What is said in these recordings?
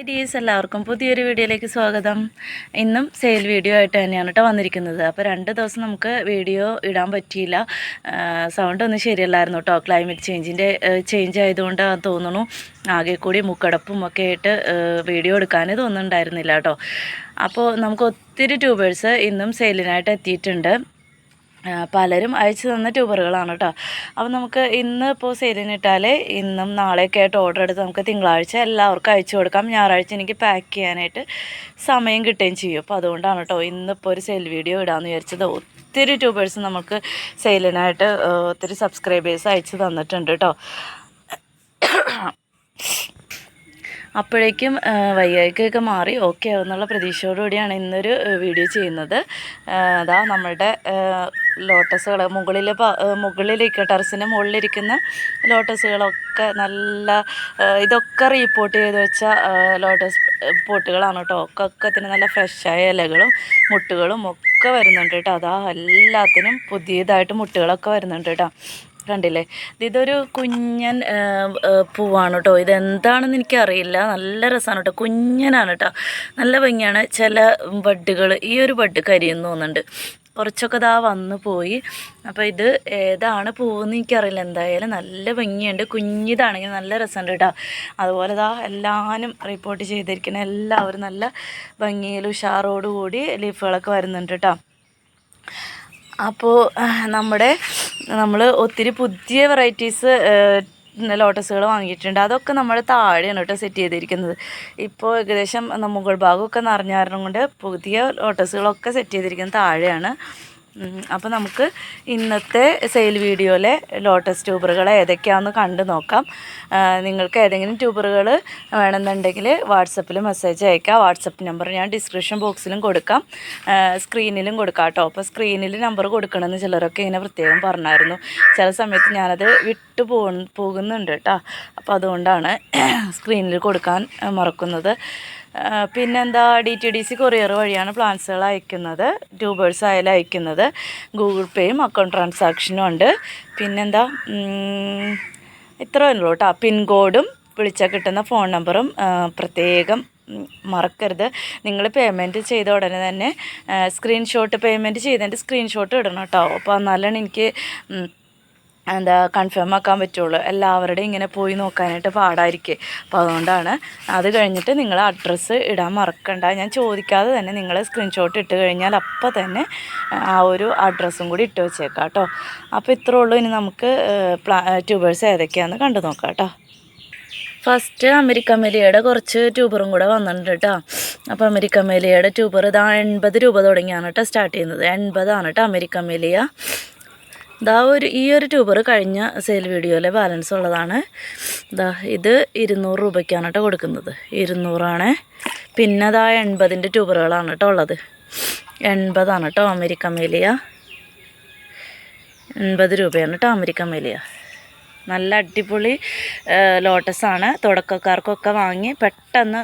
Hi ഡീസ് എല്ലാവർക്കും പുതിയൊരു വീഡിയോയിലേക്ക് സ്വാഗതം. ഇന്നും സെയിൽ വീഡിയോ ആയിട്ട് തന്നെയാണ് കേട്ടോ വന്നിരിക്കുന്നത്. അപ്പോൾ രണ്ട് ദിവസം നമുക്ക് വീഡിയോ ഇടാൻ പറ്റിയില്ല. സൗണ്ട് ഒന്നും ശരിയല്ലായിരുന്നു കേട്ടോ ക്ലൈമറ്റ് ചേഞ്ചിന്റെ ചേഞ്ച് ആയതുകൊണ്ട് തോന്നുന്നു. ആകെ കൂടി മുക്കടപ്പും ഒക്കെ ആയിട്ട് വീഡിയോ എടുക്കാനേ തോന്നുന്നുണ്ടായിരുന്നില്ല കേട്ടോ അപ്പോൾ നമുക്ക് ഒത്തിരി ട്യൂബേഴ്സ് ഇന്നും സെയിലിനായിട്ട് എത്തിയിട്ടുണ്ട്. പലരും അയച്ചു തന്ന ട്യൂബറുകളാണ് കേട്ടോ അപ്പം നമുക്ക് ഇന്ന് ഇപ്പോൾ സെയിലിനിട്ടാൽ ഇന്നും നാളെയൊക്കെ ആയിട്ട് ഓർഡർ എടുത്ത് നമുക്ക് തിങ്കളാഴ്ച എല്ലാവർക്കും അയച്ചു കൊടുക്കാം. ഞായറാഴ്ച എനിക്ക് പാക്ക് ചെയ്യാനായിട്ട് സമയം കിട്ടുകയും ചെയ്യും. അപ്പോൾ അതുകൊണ്ടാണ് കേട്ടോ ഇന്നിപ്പോൾ ഒരു സെയിൽ വീഡിയോ ഇടാമെന്ന് വിചാരിച്ചത്. ഒത്തിരി ട്യൂബേഴ്സ് നമുക്ക് സെയിലിനായിട്ട് ഒത്തിരി സബ്സ്ക്രൈബേഴ്സ് അയച്ചു തന്നിട്ടുണ്ട് കേട്ടോ അപ്പോഴേക്കും വയ്യായ്ക്കൊക്കെ മാറി. ഓക്കെ ആവുമെന്നുള്ള പ്രതീക്ഷയോടുകൂടിയാണ് ഇന്നൊരു വീഡിയോ ചെയ്യുന്നത്. അതാ നമ്മളുടെ ലോട്ടസുകൾ മുകളിൽ മുകളിലേക്ക് ടെറസിന് മുകളിലിരിക്കുന്ന ലോട്ടസുകളൊക്കെ നല്ല ഇതൊക്കെ റീപ്പോർട്ട് ചെയ്ത് വെച്ച ലോട്ടസ് പോട്ടുകളാണ് കേട്ടോ ഒക്കെ ഒക്കത്തിന് നല്ല ഫ്രഷായ ഇലകളും മുട്ടുകളും ഒക്കെ വരുന്നുണ്ട് കേട്ടോ അതാ എല്ലാത്തിനും പുതിയതായിട്ട് മുട്ടുകളൊക്കെ വരുന്നുണ്ട് കേട്ടോ കണ്ടില്ലേ? ഇതൊരു കുഞ്ഞൻ പൂവാണ് കേട്ടോ ഇതെന്താണെന്ന് എനിക്കറിയില്ല. നല്ല രസമാണ് കേട്ടോ കുഞ്ഞനാണ് കേട്ടോ നല്ല ഭംഗിയാണ്. ചില ബഡ്ഡുകൾ ഈ ഒരു ബഡ് കരിയെന്ന് തോന്നുന്നുണ്ട്. കുറച്ചൊക്കെ ഇതാ വന്നു പോയി. അപ്പോൾ ഇത് ഏതാണ് പോകുന്നത് എനിക്കറിയില്ല. എന്തായാലും നല്ല ഭംഗിയുണ്ട്. കുഞ്ഞിതാണെങ്കിൽ നല്ല രസമുണ്ട് കേട്ടോ. അതുപോലെ ഇതാ എല്ലാവരും റിപ്പോർട്ട് ചെയ്തിരിക്കുന്ന എല്ലാവരും നല്ല ഭംഗിയിൽ ഉഷാറോടുകൂടി ലീഫുകളൊക്കെ വരുന്നുണ്ട് കേട്ടോ. അപ്പോൾ നമ്മുടെ നമ്മൾ ഒത്തിരി പുതിയ വെറൈറ്റീസ് ലോട്ടസുകൾ വാങ്ങിയിട്ടുണ്ട്. അതൊക്കെ നമ്മൾ താഴെയാണ് കേട്ടോ സെറ്റ് ചെയ്തിരിക്കുന്നത്. ഇപ്പോൾ ഏകദേശം മുകൾ ഭാഗമൊക്കെ നിറഞ്ഞ കാരണം കൊണ്ട് പുതിയ ലോട്ടസുകളൊക്കെ സെറ്റ് ചെയ്തിരിക്കുന്നത് താഴെയാണ്. അപ്പോൾ നമുക്ക് ഇന്നത്തെ സെയിൽ വീഡിയോയിലെ ലോട്ടസ് ട്യൂബറുകൾ ഏതൊക്കെയാണെന്ന് കണ്ടു നോക്കാം. നിങ്ങൾക്ക് ഏതെങ്കിലും ട്യൂബറുകൾ വേണമെന്നുണ്ടെങ്കിൽ വാട്സപ്പിൽ മെസ്സേജ് അയക്കാം. വാട്സപ്പ് നമ്പർ ഞാൻ ഡിസ്ക്രിപ്ഷൻ ബോക്സിലും കൊടുക്കാം. സ്ക്രീനിലും കൊടുക്കാം കേട്ടോ. അപ്പോൾ സ്ക്രീനിൽ നമ്പർ കൊടുക്കണമെന്ന് ചിലരൊക്കെ ഇങ്ങനെ പ്രത്യേകം പറഞ്ഞായിരുന്നു. ചില സമയത്ത് ഞാനത് വിട്ടു പോ പോകുന്നുണ്ട് കേട്ടോ. അപ്പോൾ അതുകൊണ്ടാണ് സ്ക്രീനിൽ കൊടുക്കാൻ മറക്കുന്നത്. പിന്നെന്താ D T D C courier വഴിയാണ് പ്ലാൻസുകൾ അയക്കുന്നത്. ട്യൂബേഴ്സ് ആയാലും അയക്കുന്നത്. ഗൂഗിൾ പേയും അക്കൗണ്ട് ട്രാൻസാക്ഷനും ഉണ്ട്. പിന്നെന്താ ഇത്ര ഉള്ളൂ കേട്ടോ പിൻകോഡും വിളിച്ചാൽ കിട്ടുന്ന ഫോൺ നമ്പറും പ്രത്യേകം മറക്കരുത്. നിങ്ങൾ പേയ്മെന്റ് ചെയ്ത ഉടനെ തന്നെ സ്ക്രീൻഷോട്ട് പേയ്മെന്റ് ചെയ്തതിന്റെ സ്ക്രീൻഷോട്ട് ഇടണം കേട്ടോ അപ്പോൾ എന്നാലാണ് എനിക്ക് എന്താ കൺഫേം ആക്കാൻ പറ്റുള്ളൂ. എല്ലാവരുടെയും ഇങ്ങനെ പോയി നോക്കാനായിട്ട് പാടായിരിക്കും. അപ്പോൾ അതുകൊണ്ടാണ് അത് കഴിഞ്ഞിട്ട് നിങ്ങൾ അഡ്രസ്സ് ഇടാൻ മറക്കണ്ട. ഞാൻ ചോദിക്കാതെ തന്നെ നിങ്ങൾ സ്ക്രീൻഷോട്ട് ഇട്ട് കഴിഞ്ഞാൽ അപ്പോൾ തന്നെ ആ ഒരു അഡ്രസ്സും കൂടി ഇട്ട് വെച്ചേക്കാം കേട്ടോ അപ്പോൾ ഇത്രേ ഉള്ളൂ. ഇനി നമുക്ക് പ്ലാ ട്യൂബേഴ്സ് ഏതൊക്കെയാണെന്ന് കണ്ടു നോക്കാം കേട്ടോ ഫസ്റ്റ് അമേരിക്ക മെലിയയുടെ കുറച്ച് ട്യൂബറും കൂടെ വന്നിട്ടുണ്ട് കേട്ടോ അപ്പോൾ അമേരിക്ക മെലിയയുടെ ട്യൂബർ ഇതാ എൺപത് രൂപ തുടങ്ങിയാണ് കേട്ടോ സ്റ്റാർട്ട് ചെയ്യുന്നത്. എൺപതാണ് കേട്ടോ അമേരിക്ക മെലിയ. ഇതാ ഒരു ഈ ഒരു ട്യൂബർ കഴിഞ്ഞ സെയിൽ വീഡിയോയിലെ ബാലൻസ് ഉള്ളതാണ്. ഇതാ ഇത് ഇരുന്നൂറ് രൂപയ്ക്കാണ് കേട്ടോ കൊടുക്കുന്നത്. ഇരുന്നൂറാണ്. പിന്നെ അതാ എൺപതിന്റെ ട്യൂബറുകളാണ് കേട്ടോ ഉള്ളത്. എൺപതാണ് കേട്ടോ അമേരിക്കൻ മേലിയ. എൺപത് രൂപയാണ് കേട്ടോ അമേരിക്കൻ മേലിയ. നല്ല അടിപൊളി ലോട്ടസാണ്. തുടക്കക്കാർക്കൊക്കെ വാങ്ങി പെട്ടെന്ന്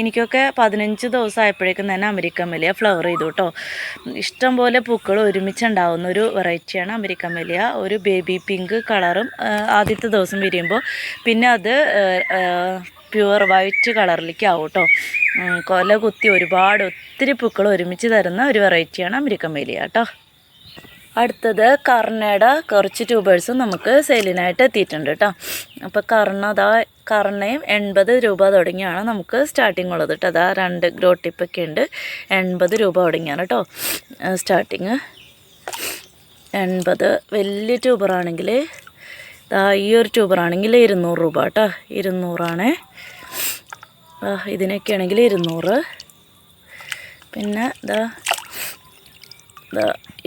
എനിക്കൊക്കെ പതിനഞ്ച് ദിവസം ആയപ്പോഴേക്കും തന്നെ അമേരിക്കൻ വലിയ ഫ്ലവർ ചെയ്തു കേട്ടോ ഇഷ്ടംപോലെ പൂക്കൾ ഒരുമിച്ചുണ്ടാവുന്ന ഒരു വെറൈറ്റിയാണ് അമേരിക്കൻ വലിയ ഒരു ബേബി പിങ്ക് കളറും ആദ്യത്തെ ദിവസം വിരിയുമ്പോൾ പിന്നെ അത് പ്യുവർ വൈറ്റ് കളറിലേക്ക് ആവും കേട്ടോ കൊല കുത്തി ഒരുപാട് ഒത്തിരി പൂക്കൾ ഒരുമിച്ച് തരുന്ന ഒരു വെറൈറ്റിയാണ് അമേരിക്കൻ വലിയ കേട്ടോ അടുത്തത് കർണയുടെ കുറച്ച് ട്യൂബേഴ്സും നമുക്ക് സെയിലിനായിട്ട് എത്തിയിട്ടുണ്ട് കേട്ടോ അപ്പോൾ കർണ അതാ കർണയും എൺപത് രൂപ തുടങ്ങിയാണ് നമുക്ക് സ്റ്റാർട്ടിങ് ഉള്ളത് കേട്ടോ അതാ രണ്ട് ഗ്രോ ടിപ്പൊക്കെ ഉണ്ട്. എൺപത് രൂപ തുടങ്ങിയാണ് കേട്ടോ സ്റ്റാർട്ടിങ് എൺപത് വലിയ ട്യൂബറാണെങ്കിൽ ഇതാ ഈ ഒരു ട്യൂബറാണെങ്കിൽ ഇരുന്നൂറ് രൂപ കേട്ടോ ഇരുന്നൂറാണ്. ഇതിനൊക്കെ ആണെങ്കിൽ ഇരുന്നൂറ്. പിന്നെ ഇതാ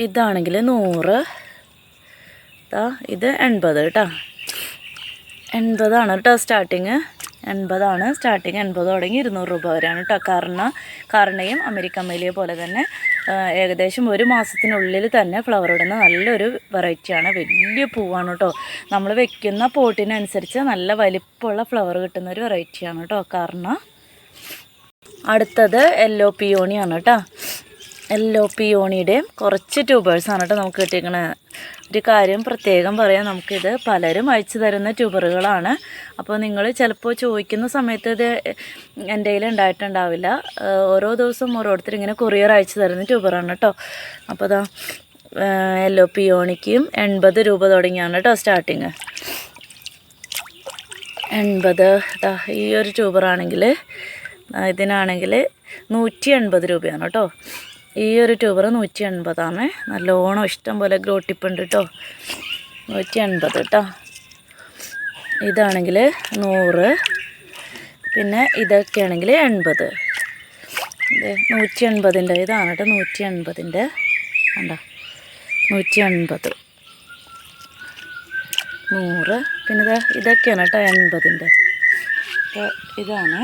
ഇതാണെങ്കിൽ നൂറ്. ഇത് എൺപത് കേട്ടോ. എൺപതാണ് കേട്ടോ സ്റ്റാർട്ടിങ്. എൺപതാണ് സ്റ്റാർട്ടിങ്. എൺപത് തുടങ്ങി ഇരുന്നൂറ് രൂപ വരെയാണ് കേട്ടോ. കർണ കർണയും അമേരിക്കൻ മൈലിയെ പോലെ തന്നെ ഏകദേശം ഒരു മാസത്തിനുള്ളിൽ തന്നെ ഫ്ലവർ ഇടുന്ന നല്ലൊരു വെറൈറ്റിയാണ് വലിയ പൂവാണ് കേട്ടോ. നമ്മൾ വെക്കുന്ന പോട്ടിനനുസരിച്ച് നല്ല വലിപ്പമുള്ള ഫ്ലവർ കിട്ടുന്ന ഒരു വെറൈറ്റിയാണ് കേട്ടോ കർണ. അടുത്തത് യെല്ലോ പിയോണിയാണ് കേട്ടോ. യെല്ലോ പിയോണിയുടെയും കുറച്ച് ട്യൂബേഴ്സാണ് കേട്ടോ നമുക്ക് കിട്ടിയിരിക്കുന്നത് ഒരു കാര്യം പ്രത്യേകം പറയാം നമുക്കിത് പലരും അയച്ചു തരുന്ന ട്യൂബറുകളാണ്. അപ്പോൾ നിങ്ങൾ ചിലപ്പോൾ ചോദിക്കുന്ന സമയത്ത് ഇത് എന്റെ കയ്യിൽ ഉണ്ടായിട്ടുണ്ടാവില്ല. ഓരോ ദിവസവും ഓരോരുത്തർ ഇങ്ങനെ കൊറിയർ അയച്ചു തരുന്ന ട്യൂബറാണ് കേട്ടോ. അപ്പോൾ അതാ എല്ലോ പിയോണിക്കും എൺപത് രൂപ തുടങ്ങിയാണ് കേട്ടോ സ്റ്റാർട്ടിങ്. എൺപത് ഈ ഒരു ട്യൂബറാണെങ്കിൽ ഇതിനാണെങ്കിൽ നൂറ്റി എൺപത് രൂപയാണ് കേട്ടോ. ഈ ഒരു ട്യൂബർ നൂറ്റി എൺപതാണ് നല്ലോണം ഇഷ്ടം പോലെ ഗ്രോട്ടിപ്പുണ്ട് കേട്ടോ നൂറ്റി എൺപത് കേട്ടോ ഇതാണെങ്കിൽ നൂറ്. പിന്നെ ഇതൊക്കെ ആണെങ്കിൽ എൺപത്. നൂറ്റി എൺപതിന്റെ ഇതാണ് കേട്ടോ നൂറ്റി എൺപതിന്റെ കണ്ടോ? നൂറ്റി എൺപത് നൂറ്. പിന്നെ ഇതാ ഇതൊക്കെയാണ് കേട്ടോ എൺപതിന്റെ. അപ്പോൾ ഇതാണ്.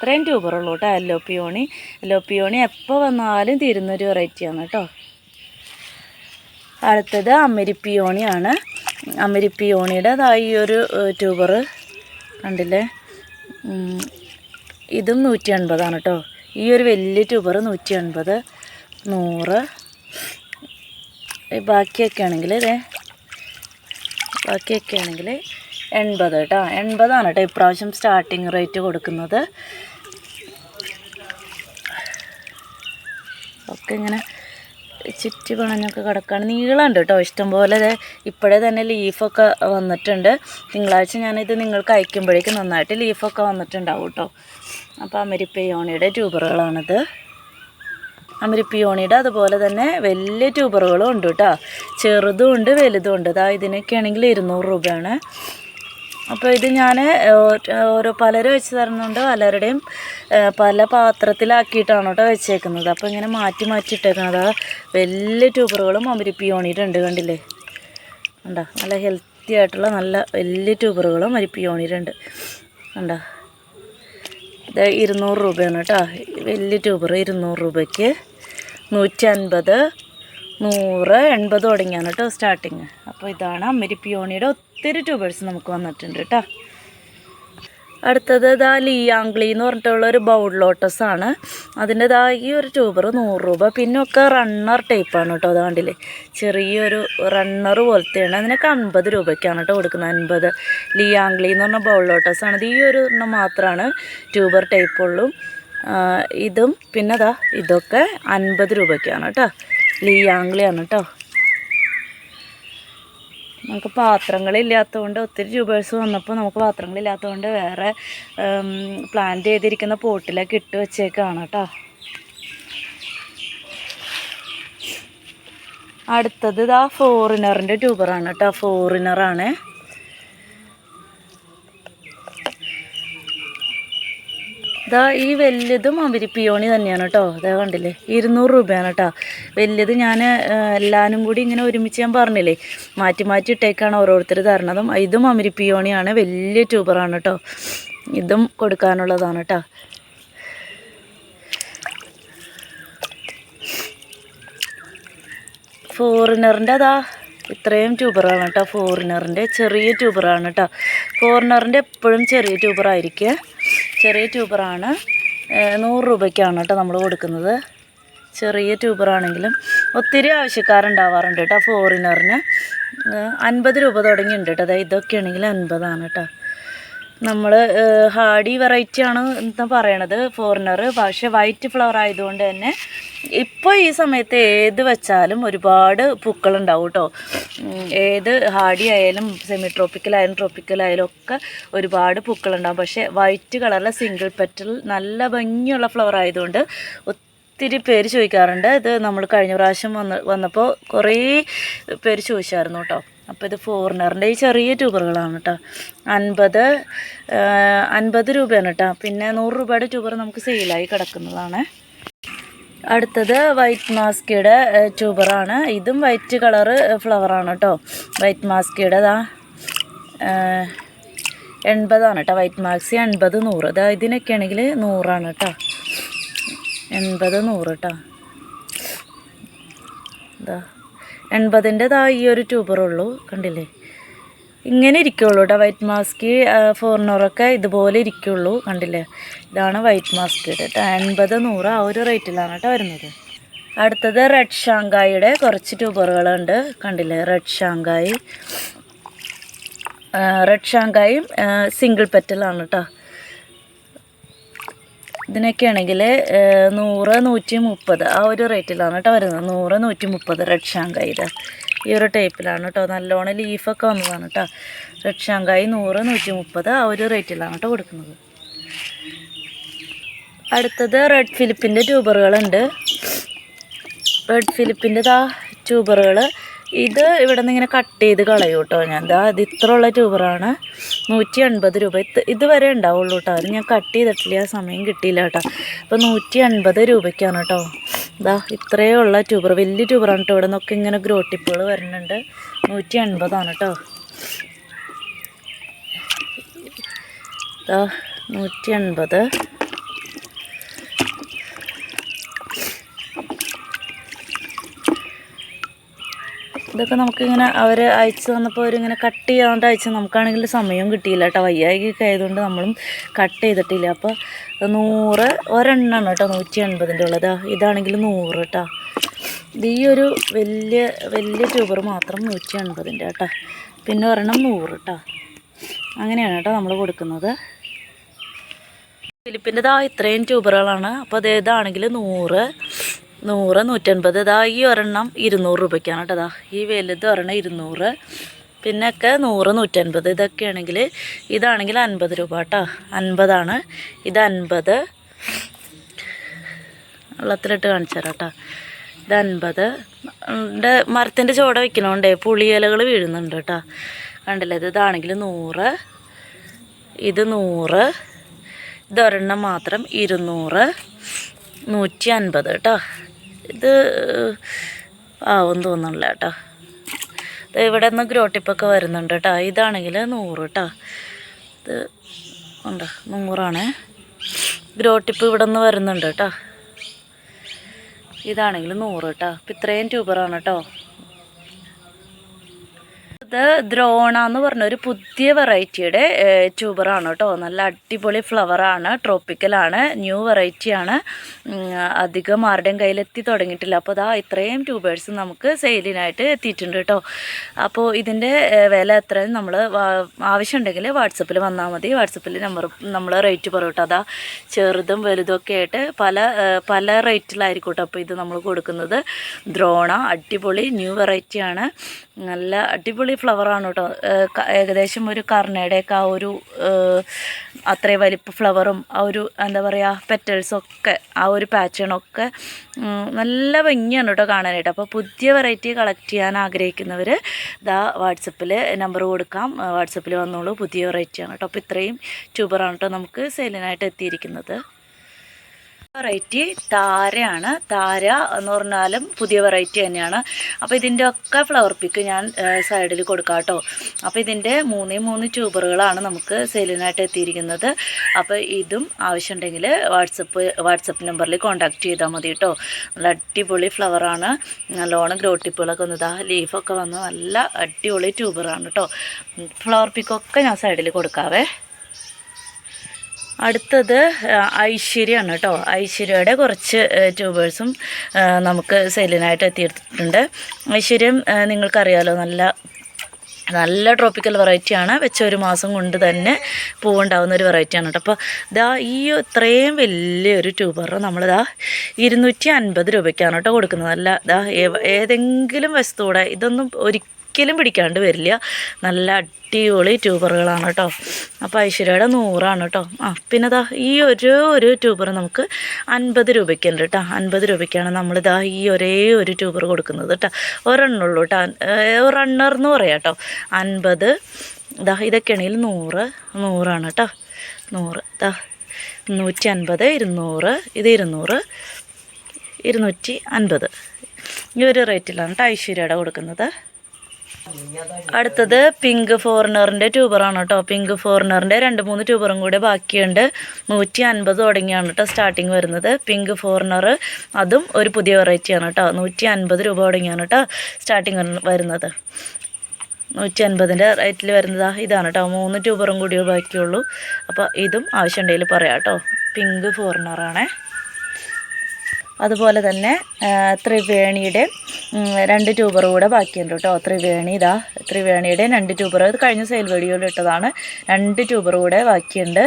ഇത്രയും ഉള്ളൂ കേട്ടോ എല്ലോ പിയോണി. എല്ലോ പിയോണി എപ്പോൾ വന്നാലും തീരുന്നൊരു വെറൈറ്റിയാണ് കേട്ടോ. അടുത്തത് അമരിപ്പിയോണിയാണ് അമരിപ്പിയോണിയുടെ ഈ ഒരു ട്യൂബർ കണ്ടില്ലേ? ഇതും നൂറ്റി എൺപതാണ് കേട്ടോ. ഈ ഒരു വലിയ ട്യൂബർ നൂറ്റി എൺപത് നൂറ് ബാക്കിയൊക്കെ ആണെങ്കിൽ ഇതേ ബാക്കിയൊക്കെ ആണെങ്കിൽ എൺപത് കേട്ടോ. എൺപതാണ് കേട്ടോ ഇപ്രാവശ്യം സ്റ്റാർട്ടിങ് റേറ്റ് കൊടുക്കുന്നത്. ഒക്കെ ഇങ്ങനെ ചുറ്റി പണഞ്ഞൊക്കെ കിടക്കുകയാണ് നീളമുണ്ട് കേട്ടോ. ഇഷ്ടംപോലെ ഇപ്പോഴേ തന്നെ ലീഫൊക്കെ വന്നിട്ടുണ്ട്. തിങ്കളാഴ്ച ഞാനിത് നിങ്ങൾക്ക് അയക്കുമ്പോഴേക്കും നന്നായിട്ട് ലീഫൊക്കെ വന്നിട്ടുണ്ടാവും കേട്ടോ. അപ്പോൾ അമരിപ്പയോണിയുടെ ട്യൂബറുകളാണിത്. അമരിപ്പിയോണിയുടെ അതുപോലെ തന്നെ വലിയ ട്യൂബറുകളും ഉണ്ട് കേട്ടോ. ചെറുതും ഉണ്ട് വലുതും ഉണ്ട്. അതാ ഇതിനൊക്കെ ആണെങ്കിൽ ഇരുന്നൂറ് രൂപയാണ്. അപ്പോൾ ഇത് ഞാൻ ഓരോ പലരും വെച്ച് തരുന്നുണ്ട്. പലരുടെയും പല പാത്രത്തിലാക്കിയിട്ടാണ് കേട്ടോ വെച്ചേക്കുന്നത്. അപ്പോൾ ഇങ്ങനെ മാറ്റി മാറ്റി ഇട്ടേക്കുന്നത്. വലിയ ട്യൂബറുകളും അമരിപ്പി ഓണിയിട്ടുണ്ട് കണ്ടില്ലേ? ഉണ്ടോ നല്ല ഹെൽത്തി ആയിട്ടുള്ള നല്ല വലിയ ട്യൂബറുകളും അമരിപ്പി ഓണിയിട്ടുണ്ട് ഉണ്ടോ ഇത് ഇരുന്നൂറ് രൂപയാണ് കേട്ടോ. വലിയ ട്യൂബർ ഇരുന്നൂറ് രൂപയ്ക്ക് നൂറ്റി അൻപത് നൂറ് എൺപത് തുടങ്ങിയാണ് കേട്ടോ സ്റ്റാർട്ടിങ് അപ്പോൾ ഇതാണ് അമ്മരി പിയോണിയുടെ ഒത്തിരി ട്യൂബേഴ്സ് നമുക്ക് വന്നിട്ടുണ്ട് കേട്ടോ. അടുത്തത് ഇതാ ലിയാംഗ്ലി എന്ന് പറഞ്ഞിട്ടുള്ള ഒരു ബൗൾ ലോട്ടസ് ആണ്. അതിന്റെ ഈ ഒരു ട്യൂബർ നൂറ് രൂപ. പിന്നെ ഒക്കെ റണ്ണർ ടൈപ്പാണ് കേട്ടോ അത് കണ്ടില്ലേ? ചെറിയൊരു റണ്ണർ പോലത്തെയാണ്. അതിനൊക്കെ അൻപത് രൂപയ്ക്കാണ് കേട്ടോ കൊടുക്കുന്നത്. അൻപത്. ലിയാംഗ്ലി എന്ന് പറഞ്ഞ ബൗൾ ലോട്ടസ് ആണ്. ഇത് ഈ ഒരു എണ്ണം മാത്രമാണ് ട്യൂബർ ടൈപ്പുള്ളൂ ഇതും പിന്നെ അതാ ഇതൊക്കെ അൻപത് രൂപയ്ക്കാണ് കേട്ടോ. ലിയാംഗ്ലി ആംഗ്ലിയാണ് കേട്ടോ നമുക്ക് പാത്രങ്ങളില്ലാത്തതുകൊണ്ട് ഒത്തിരി ട്യൂബേഴ്സ് വന്നപ്പോൾ നമുക്ക് പാത്രങ്ങളില്ലാത്തതുകൊണ്ട് വേറെ പ്ലാന്റ് ചെയ്തിരിക്കുന്ന പോട്ടിലൊക്കെ ഇട്ട് വെച്ചേക്കാണ് കേട്ടോ അടുത്തത് ഇതാ ഫോറിനറിന്റെ ട്യൂബറാണ് കേട്ടോ ഫോറിനറാണ് ഇതാ ഈ വലിയതും പിയോണി തന്നെയാണ് കേട്ടോ. ഇതാ കണ്ടില്ലേ? ഇരുന്നൂറ് രൂപയാണ് കേട്ടോ. വലിയത് ഞാൻ എല്ലാവരും കൂടി ഇങ്ങനെ ഒരുമിച്ച് ഞാൻ പറഞ്ഞില്ലേ? മാറ്റി മാറ്റി ഇട്ടേക്കാണ് ഓരോരുത്തർ തരണതും. ഇതും അമിരിപ്പിയോണിയാണ് വലിയ ട്യൂബറാണ് കേട്ടോ. ഇതും കൊടുക്കാനുള്ളതാണ് കേട്ടോ. ഫോറിനറിന്റെ അതാ ഇത്രയും ട്യൂബറാണ് കേട്ടോ. ഫോറിനറിന്റെ ചെറിയ ട്യൂബറാണ് കേട്ടോ. ഫോറിനറിന്റെ എപ്പോഴും ചെറിയ ട്യൂബറായിരിക്കുക ചെറിയ ട്യൂബറാണ്. നൂറ് രൂപയ്ക്കാണ് കേട്ടോ നമ്മൾ കൊടുക്കുന്നത്. ചെറിയ ട്യൂബറാണെങ്കിലും ഒത്തിരി ആവശ്യക്കാരുണ്ടാവാറുണ്ട് കേട്ടോ ഫോറിനറിന് അൻപത് രൂപ തുടങ്ങിയിട്ടുണ്ട് കേട്ടോ. ഇതൊക്കെ ആണെങ്കിൽ അൻപതാണ് കേട്ടോ. നമ്മൾ ഹാർഡി വെറൈറ്റി ആണ് എന്താ പറയണത് ഫോറിനർ പക്ഷേ വൈറ്റ് ഫ്ലവർ ആയതുകൊണ്ട് തന്നെ ഇപ്പോൾ ഈ സമയത്ത് ഏത് വെച്ചാലും ഒരുപാട് പൂക്കളുണ്ടാവും കേട്ടോ ഏത് ഹാർഡി ആയാലും സെമി ട്രോപ്പിക്കലായാലും ട്രോപ്പിക്കലായാലും ഒക്കെ ഒരുപാട് പൂക്കളുണ്ടാവും. പക്ഷേ വൈറ്റ് കളറിലെ സിംഗിൾ പെറ്റൽ നല്ല ഭംഗിയുള്ള ഫ്ലവർ ആയതുകൊണ്ട് ഒത്തിരി പേര് ചോദിക്കാറുണ്ട്. ഇത് നമ്മൾ കഴിഞ്ഞ പ്രാവശ്യം വന്ന് വന്നപ്പോൾ കുറേ പേര് ചോദിച്ചായിരുന്നു കേട്ടോ അപ്പോൾ ഇത് ഫോറിനറിന്റെ ഈ ചെറിയ ട്യൂബറുകളാണ് കേട്ടോ അൻപത് അൻപത് രൂപയാണ് കേട്ടോ പിന്നെ നൂറ് രൂപയുടെ ട്യൂബർ നമുക്ക് സെയിലായി കിടക്കുന്നതാണ്. അടുത്തത് വൈറ്റ് മാസ്കിയുടെ ട്യൂബറാണ് ഇതും വൈറ്റ് കളറ് ഫ്ലവറാണ് കേട്ടോ വൈറ്റ് മാസ്കിയുടെതാ എൺപതാണ് കേട്ടോ വൈറ്റ് മാക്സി എൺപത് നൂറ്. അതാ ഇതിനൊക്കെ ആണെങ്കിൽ നൂറാണ് കേട്ടോ എൺപത് നൂറ് കേട്ടോ ഇതാ. എൺപതിന്റെ ഇതാ ഈ ഒരു ട്യൂബറുള്ളൂ കണ്ടില്ലേ? ഇങ്ങനെ ഇരിക്കുള്ളൂ കേട്ടോ വൈറ്റ് മാസ്ക് ഫോറിനറൊക്കെ ഇതുപോലെ ഇരിക്കുള്ളൂ കണ്ടില്ലേ? ഇതാണ് വൈറ്റ് മാസ്ക് കേട്ടോ എൺപത് നൂറ് ആ ഒരു റേറ്റിലാണ് കേട്ടോ വരുന്നത്. അടുത്തത് റെഡ് ഷാങ്കായിയുടെ കുറച്ച് ട്യൂബറുകളുണ്ട് കണ്ടില്ലേ? Red Shanghai. റെഡ് ഷാങ്കായും സിംഗിൾ പെറ്റലാണ് കേട്ടോ ഇതിനൊക്കെ ആണെങ്കിൽ നൂറ് നൂറ്റി മുപ്പത് ആ ഒരു റേറ്റിലാണ് കേട്ടോ വരുന്നത്. നൂറ് നൂറ്റി മുപ്പത് റെഡ് ഷാങ്കായിയുടെ ഈ ഒരു ടൈപ്പിലാണ് കേട്ടോ. നല്ലോണം ലീഫൊക്കെ വന്നതാണ് കേട്ടോ. റെഡ് ഷാങ്കായി നൂറ് നൂറ്റി മുപ്പത് ആ ഒരു റേറ്റിലാണ് കേട്ടോ കൊടുക്കുന്നത്. അടുത്തത് റെഡ് ഫിലിപ്പിന്റെ ട്യൂബറുകളുണ്ട് റെഡ് ഫിലിപ്പിന്റെ ദാ ട്യൂബറുകൾ ഇത് ഇവിടെ നിന്ന് ഇങ്ങനെ കട്ട് ചെയ്ത് കളയും കേട്ടോ ഞാൻ. ഇതാ ഇത് ഇത്രയുള്ള ട്യൂബറാണ് നൂറ്റി അൻപത് രൂപ. ഇത് ഇതുവരെ ഉണ്ടാവുള്ളൂ കേട്ടോ അത് ഞാൻ കട്ട് ചെയ്തിട്ടില്ല. ആ സമയം കിട്ടിയില്ല കേട്ടോ അപ്പോൾ നൂറ്റി അൻപത് രൂപയ്ക്കാണ് കേട്ടോ ഇതാ ഇത്രയേ ഉള്ള ട്യൂബർ വലിയ ട്യൂബറാണ് കേട്ടോ ഇവിടെ നിന്നൊക്കെ ഇങ്ങനെ ഗ്രോട്ടിപ്പുകൾ വരുന്നുണ്ട്. നൂറ്റി അൻപതാണ് കേട്ടോ നൂറ്റി എൺപത് ഇതൊക്കെ നമുക്കിങ്ങനെ അവർ അയച്ചു തന്നപ്പോൾ അവരിങ്ങനെ കട്ട് ചെയ്യാണ്ട് അയച്ച് നമുക്കാണെങ്കിൽ സമയം കിട്ടിയില്ല കേട്ടോ. വയ്യായികൊക്കെ ആയതുകൊണ്ട് നമ്മളും കട്ട് ചെയ്തിട്ടില്ല. അപ്പോൾ നൂറ് ഒരെണ്ണമാണ് കേട്ടോ നൂറ്റി എൺപതിന്റെ ഉള്ളത് ഇതാണെങ്കിൽ നൂറ് കേട്ടോ ഈ ഒരു വലിയ വലിയ ട്യൂബർ മാത്രം നൂറ്റി എൺപതിന്റെ കേട്ടോ. പിന്നെ ഒരെണ്ണം നൂറ് കേട്ടോ അങ്ങനെയാണ് കേട്ടോ നമ്മൾ കൊടുക്കുന്നത്. ഫിലിപ്പിന്റെ ഇതാ ഇത്രയും ട്യൂബറുകളാണ് അപ്പോൾ അത് ഇതാണെങ്കിൽ നൂറ്. നൂറ് നൂറ്റൻപത്. ഇതാ ഈ ഒരെണ്ണം ഇരുന്നൂറ് രൂപയ്ക്കാണ് കേട്ടോ. ഈ വലുത് ഒരെണ്ണം ഇരുന്നൂറ്. പിന്നൊക്കെ നൂറ് നൂറ്റൻപത് ഇതൊക്കെ ആണെങ്കിൽ ഇതാണെങ്കിൽ അൻപത് രൂപ കേട്ടോ. അൻപതാണ്. ഇത് അൻപത്. വെള്ളത്തിലിട്ട് കാണിച്ചു തരാം കേട്ടോ. ഇത് അൻപത്. മരത്തിന്റെ ചുവട വയ്ക്കണോണ്ടേ പുളിയിലകൾ വീഴുന്നുണ്ട് കേട്ടോ. കണ്ടില്ലേ? ഇത് ഇതാണെങ്കിൽ നൂറ്. ഇത് നൂറ്. ഇതൊരെണ്ണം മാത്രം ഇരുന്നൂറ്. നൂറ്റി അൻപത് കേട്ടോ. ഇത് ആവും തോന്നുന്നില്ല കേട്ടോ. ഇത് ഇവിടെ നിന്ന് ഗ്രോട്ടിപ്പൊക്കെ വരുന്നുണ്ട് കേട്ടോ. ഇതാണെങ്കിൽ നൂറ് കേട്ടോ. ഇത് ഉണ്ട്? നൂറാണ്. ഗ്രോട്ടിപ്പ് ഇവിടെ നിന്ന് വരുന്നുണ്ട് കേട്ടോ. ഇതാണെങ്കിൽ നൂറ് കേട്ടോ. അപ്പം ഇത്രയും ട്യൂബറാണ് കേട്ടോ. ഇത് ദ്രോണ എന്ന് പറഞ്ഞ ഒരു പുതിയ വെറൈറ്റിയുടെ ട്യൂബറാണ് കേട്ടോ. നല്ല അടിപൊളി ഫ്ലവറാണ് ട്രോപ്പിക്കലാണ് ന്യൂ വെറൈറ്റിയാണ്. അധികം ആരുടെയും കയ്യിലെത്തി തുടങ്ങിയിട്ടില്ല. അപ്പോൾ അതാ ഇത്രയും ട്യൂബേഴ്സ് നമുക്ക് സെയിലിനായിട്ട് എത്തിയിട്ടുണ്ട് കേട്ടോ. അപ്പോൾ ഇതിന്റെ വില എത്രയും നമ്മൾ ആവശ്യമുണ്ടെങ്കിൽ വാട്സപ്പിൽ വന്നാൽ മതി. വാട്സപ്പിൽ നമ്പർ നമ്മൾ റേറ്റ് പറയും കേട്ടോ. അതാ ചെറുതും വലുതും ഒക്കെ ആയിട്ട് പല പല റേറ്റിലായിരിക്കും കേട്ടോ അപ്പോൾ ഇത് നമ്മൾ കൊടുക്കുന്നത്. ദ്രോണ അടിപൊളി ന്യൂ വെറൈറ്റിയാണ്. നല്ല അടിപൊളി ഫ്ലവറാണ് കേട്ടോ. ഏകദേശം ഒരു കർണയുടെയൊക്കെ ആ ഒരു അത്രേ വലിപ്പ ഫ്ലവറും ആ ഒരു എന്താ പറയുക പെറ്റൽസൊക്കെ ആ ഒരു പാറ്റേണൊക്കെ നല്ല ഭംഗിയാണ് കേട്ടോ കാണാനായിട്ട്. അപ്പോൾ പുതിയ വെറൈറ്റി കളക്ട് ചെയ്യാൻ ആഗ്രഹിക്കുന്നവർ ഇതാ വാട്സപ്പിൽ നമ്പർ കൊടുക്കാം. വാട്സപ്പിൽ വന്നോളൂ. പുതിയ വെറൈറ്റിയാണ് കേട്ടോ. അപ്പോൾ ഇത്രയും ട്യൂബറാണ് കേട്ടോ നമുക്ക് സെയിലിനായിട്ട് എത്തിയിരിക്കുന്നത്. വെറൈറ്റി താരയാണ്. താര എന്ന് പറഞ്ഞാലും പുതിയ വെറൈറ്റി തന്നെയാണ്. അപ്പോൾ ഇതിന്റെ ഒക്കെ ഫ്ലവർ പിക്ക് ഞാൻ സൈഡിൽ കൊടുക്കാം കേട്ടോ അപ്പോൾ ഇതിന്റെ മൂന്നേ മൂന്ന് ട്യൂബറുകളാണ് നമുക്ക് സെയിലിനായിട്ട് എത്തിയിരിക്കുന്നത്. അപ്പോൾ ഇതും ആവശ്യമുണ്ടെങ്കിൽ വാട്സപ്പ് വാട്സപ്പ് നമ്പറിൽ കോൺടാക്റ്റ് ചെയ്താൽ മതി കേട്ടോ നല്ല അടിപൊളി ഫ്ലവറാണ് നല്ലോണം ഗ്രോട്ടിപ്പുകളൊക്കെ വന്നതാ ലീഫൊക്കെ വന്ന് നല്ല അടിപൊളി ട്യൂബറാണ് കേട്ടോ ഫ്ലവർ പിക്കൊക്കെ ഞാൻ സൈഡിൽ കൊടുക്കാവേ. അടുത്തത് ഐശ്വര്യമാണ് കേട്ടോ. ഐശ്വര്യയുടെ കുറച്ച് ട്യൂബേഴ്സും നമുക്ക് സെയിലിനായിട്ട് എത്തിയിട്ടുണ്ട്. ഐശ്വര്യം നിങ്ങൾക്കറിയാലോ നല്ല നല്ല ട്രോപ്പിക്കൽ വെറൈറ്റിയാണ്. വെച്ച ഒരു മാസം കൊണ്ട് തന്നെ പൂവുണ്ടാവുന്ന ഒരു വെറൈറ്റിയാണ് കേട്ടോ. അപ്പോൾ ഇതാ ഈ ഇത്രയും വലിയൊരു ട്യൂബർ നമ്മളിതാ ഇരുന്നൂറ്റി അൻപത് രൂപയ്ക്കാണ് കേട്ടോ കൊടുക്കുന്നത്. അല്ല ഇതാ ഏതെങ്കിലും വസ്തുവിടെ ഇതൊന്നും ഒരിക്കലും പിടിക്കാണ്ട് വരില്ല. നല്ല അടിപൊളി ട്യൂബറുകളാണ് കേട്ടോ. അപ്പോൾ ഐശ്വര്യയുടെ നൂറാണ് കേട്ടോ. ആ പിന്നെ ദാ ഈ ഒരു ഒരു ട്യൂബർ നമുക്ക് അൻപത് രൂപയ്ക്കുണ്ട് കേട്ടോ. അൻപത് രൂപയ്ക്കാണ് നമ്മളിതാ ഈ ഒരേ ഒരു ട്യൂബർ കൊടുക്കുന്നത് കേട്ടോ. ഒരെണ്ണുള്ളൂ കേട്ടോ. റണ്ണർ എന്ന് പറയാം കേട്ടോ. അൻപത് ഇതാ ഇതൊക്കെയാണെങ്കിൽ നൂറ് നൂറാണ് കേട്ടോ. നൂറ് ഇതാ നൂറ്റി അൻപത് ഇരുന്നൂറ് ഇത് ഇരുന്നൂറ് ഇരുന്നൂറ്റി അൻപത് ഈ ഒരു റേറ്റിലാണ് കേട്ടോ ഐശ്വര്യയുടെ കൊടുക്കുന്നത്. അടുത്തത് പിങ്ക് ഫോറിനറിന്റെ ട്യൂബറാണ് കേട്ടോ. പിങ്ക് ഫോറിനറിന്റെ രണ്ട് മൂന്ന് ട്യൂബറും കൂടെ ബാക്കിയുണ്ട്. നൂറ്റി അൻപത് തുടങ്ങിയാണ് കേട്ടോ സ്റ്റാർട്ടിങ് വരുന്നത്. പിങ്ക് ഫോറിനർ അതും ഒരു പുതിയ വെറൈറ്റിയാണ് കേട്ടോ. നൂറ്റി അൻപത് രൂപ തുടങ്ങിയാണ് കേട്ടോ സ്റ്റാർട്ടിങ് വരുന്നത്. നൂറ്റി അൻപതിന്റെ റേറ്റിൽ വരുന്നത് ഇതാണ് കേട്ടോ. മൂന്ന് ട്യൂബറും കൂടിയേ ബാക്കിയുള്ളൂ. അപ്പോൾ ഇതും ആവശ്യമുണ്ടെങ്കിൽ പറയാം കേട്ടോ. പിങ്ക് ഫോറിനറാണേ. അതുപോലെ തന്നെ ത്രിവേണിയുടെ രണ്ട് ട്യൂബർ കൂടെ ബാക്കിയുണ്ട് കേട്ടോ. ത്രിവേണി ഇതാ ത്രിവേണിയുടെ രണ്ട് ട്യൂബർ. ഇത് കഴിഞ്ഞ സെയിൽ വീഡിയോയിൽ ഇട്ടതാണ്. രണ്ട് ട്യൂബർ കൂടെ ബാക്കിയുണ്ട്.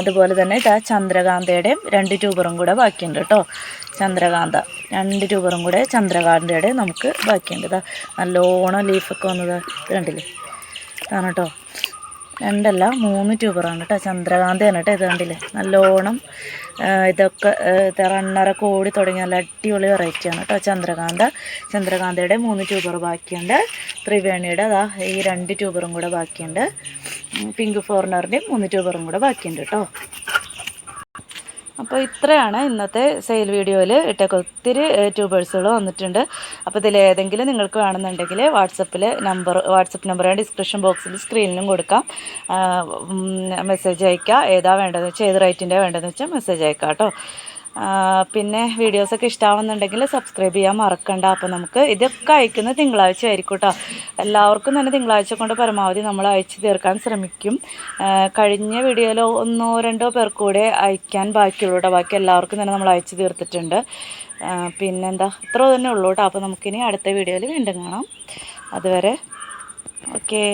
അതുപോലെ തന്നെ ഇതാ ചന്ദ്രകാന്തയുടെയും രണ്ട് ട്യൂബറും കൂടെ ബാക്കിയുണ്ട് കേട്ടോ. ചന്ദ്രകാന്ത രണ്ട് ട്യൂബറും കൂടെ ചന്ദ്രകാന്തയുടെ നമുക്ക് ബാക്കിയുണ്ട്. ഇതാ നല്ലോണം ലീഫൊക്കെ വന്നത് കണ്ടില്ലേ? ഇതാണ് കേട്ടോ. രണ്ടല്ല മൂന്ന് ട്യൂബറാണ് കേട്ടോ ചന്ദ്രകാന്തയാണ് കേട്ടോ ഇത് കണ്ടില്ലേ? നല്ലോണം ഇതൊക്കെ റണ്ണറ കോടി തുടങ്ങിയ നല്ല അടിപൊളി വെറൈറ്റിയാണ് കേട്ടോ ചന്ദ്രകാന്ത. ചന്ദ്രകാന്തയുടെ മൂന്ന് ട്യൂബർ ബാക്കിയുണ്ട്. ത്രിവേണിയുടെ അതാ ഈ രണ്ട് ട്യൂബറും കൂടെ ബാക്കിയുണ്ട്. പിങ്ക് ഫോറിനറിന്റെയും മൂന്ന് ട്യൂബറും കൂടെ ബാക്കിയുണ്ട് കേട്ടോ അപ്പോൾ ഇത്രയാണ് ഇന്നത്തെ സെയിൽ വീഡിയോയിൽ ഇട്ടൊക്കെ ഒത്തിരി ട്യൂബേഴ്സുകൾ വന്നിട്ടുണ്ട്. അപ്പോൾ ഇതിൽ ഏതെങ്കിലും നിങ്ങൾക്ക് വേണമെന്നുണ്ടെങ്കിൽ വാട്സപ്പിൽ നമ്പർ വാട്സപ്പ് നമ്പർ ഡിസ്ക്രിപ്ഷൻ ബോക്സിൽ സ്ക്രീനിലും കൊടുക്കാം. മെസ്സേജ് അയക്കുക ഏതാ വേണ്ടതെന്ന് വെച്ചാൽ ഏത് റേറ്റിന്റെ വേണ്ടതെന്ന് വെച്ചാൽ മെസ്സേജ് അയക്കാം കേട്ടോ. പിന്നെ വീഡിയോസൊക്കെ ഇഷ്ടമാവുന്നുണ്ടെങ്കിൽ സബ്സ്ക്രൈബ് ചെയ്യാൻ മറക്കണ്ട. അപ്പോൾ നമുക്ക് ഇതൊക്കെ അയക്കുന്നത് തിങ്കളാഴ്ച ആയിരിക്കും കേട്ടോ എല്ലാവർക്കും തന്നെ തിങ്കളാഴ്ച കൊണ്ട് പരമാവധി നമ്മൾ അയച്ചു തീർക്കാൻ ശ്രമിക്കും. കഴിഞ്ഞ വീഡിയോയിലോ ഒന്നോ രണ്ടോ പേർക്ക് കൂടെ അയക്കാൻ ബാക്കിയുള്ളൂ കേട്ടോ ബാക്കി എല്ലാവർക്കും തന്നെ നമ്മൾ അയച്ചു തീർത്തിട്ടുണ്ട്. പിന്നെന്താ? ഇത്ര തന്നെ ഉള്ളൂ കേട്ടോ അപ്പോൾ നമുക്കിനി അടുത്ത വീഡിയോയിൽ വീണ്ടും കാണാം. അതുവരെ ഓക്കേ.